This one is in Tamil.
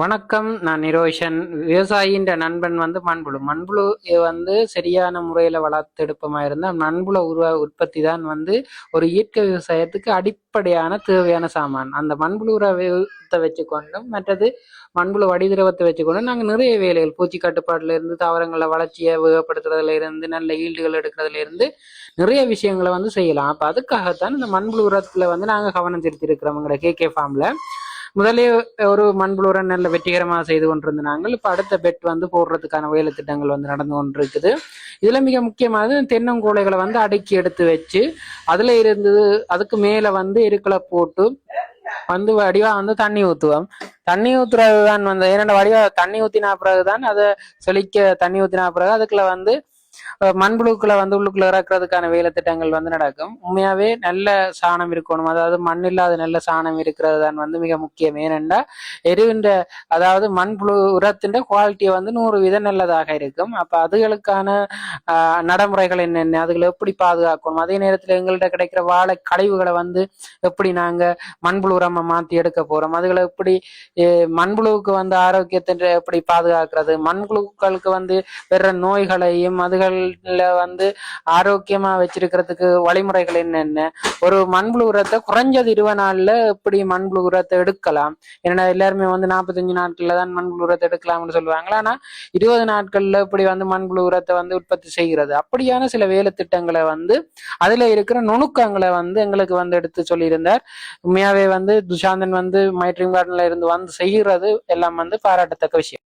வணக்கம் நான் நிரோஷன். விவசாயின்ற நண்பன் வந்து மண்புழு. மண்புழு வந்து சரியான முறையில் வளர்த்தெடுப்பமாக இருந்தால் மண்புழு உருவா உற்பத்தி தான் வந்து ஒரு இயற்கை விவசாயத்துக்கு அடிப்படையான தேவையான சாமான். அந்த மண்புழு உரத்தை வச்சுக்கொண்டும் மற்றது மண்புழு வடிதிரவத்தை வச்சுக்கொண்டும் நாங்கள் நிறைய வேலைகள் பூச்சி கட்டுப்பாடுல இருந்து தாவரங்களை வளர்ச்சியை வேகப்படுத்துறதுல இருந்து நல்ல ஈல்டுகள் எடுக்கிறதுல இருந்து நிறைய விஷயங்களை வந்து செய்யலாம். அப்போ அதுக்காகத்தான் இந்த மண்புழு உரத்துல வந்து நாங்கள் கவனம் செலுத்தியிருக்கிறோம் கே கே ஃபார்ம்ல முதலே ஒரு மண்புழுரை நல்ல வெற்றிகரமாக செய்து கொண்டிருந்தாங்க இப்போ அடுத்த பெட் வந்து போடுறதுக்கான வேலை திட்டங்கள் வந்து நடந்து கொண்டிருக்குது. இதில் மிக முக்கியமானது தென்னங்கூலைகளை வந்து அடுக்கி எடுத்து வச்சு அதில் இருந்து அதுக்கு மேலே வந்து இருக்களை போட்டு வந்து வடிவா வந்து தண்ணி ஊற்றுவோம் தண்ணி ஊற்றுறது தான் வந்து ஏன்னா வடிவா தண்ணி ஊற்றினா பிறகு தான் அதை செழிக்க தண்ணி ஊற்றினா பிறகு அதுக்குள்ள வந்து மண்புழுக்களை வந்து உள்ளுக்குள்ள இறக்குறதுக்கான வேலை திட்டங்கள் வந்து நடக்கும். உண்மையாவே நல்ல சாணம் இருக்கணும். அதாவது மண் இல்லாத நல்ல சாணம் இருக்கிறது தான் வந்து மிக முக்கியம். ஏனென்றா எருவின்ற அதாவது மண்புழு உரத்தின் குவாலிட்டியை வந்து நூறு விதம் நல்லதாக இருக்கும். அப்ப அதுகளுக்கான ஆஹ், நடைமுறைகள் என்னென்ன அதுகளை எப்படி பாதுகாக்கணும்? அதே நேரத்தில் எங்கள்கிட்ட கிடைக்கிற வாழை கழிவுகளை வந்து எப்படி நாங்க மண்புழு உரமா மாத்தி எடுக்க போறோம்? அதுகளை எப்படி மண்புழுவுக்கு வந்து ஆரோக்கியத்தை எப்படி பாதுகாக்கிறது? மண்புழுக்களுக்கு வந்து வேற நோய்களையும் அது அதுகள்ல வந்து ஆரோக்கியமா வச்சிருக்கிறதுக்கு வழிமுறைகள் என்னென்ன? ஒரு மண்புழு உரத்தை குறைஞ்சது இருபது நாள்ல எப்படி மண்புழு உரத்தை எடுக்கலாம்? ஏன்னா எல்லாருமே வந்து நாற்பத்தஞ்சு நாட்கள்ல தான் மண்புழு உரத்தை எடுக்கலாம்னு சொல்லுவாங்க ஆனா இருபது நாட்கள்ல இப்படி வந்து மண்புழு உரத்தை வந்து உற்பத்தி செய்கிறது அப்படியான சில வேலை திட்டங்களை வந்து அதுல இருக்கிற நுணுக்கங்களை வந்து எங்களுக்கு வந்து எடுத்து சொல்லியிருந்தார். உண்மையாவே வந்து துஷாந்தன் வந்து மை ட்ரீம் கார்டன்ல இருந்து வந்து செய்கிறது எல்லாம் வந்து பாராட்டத்தக்க விஷயம்.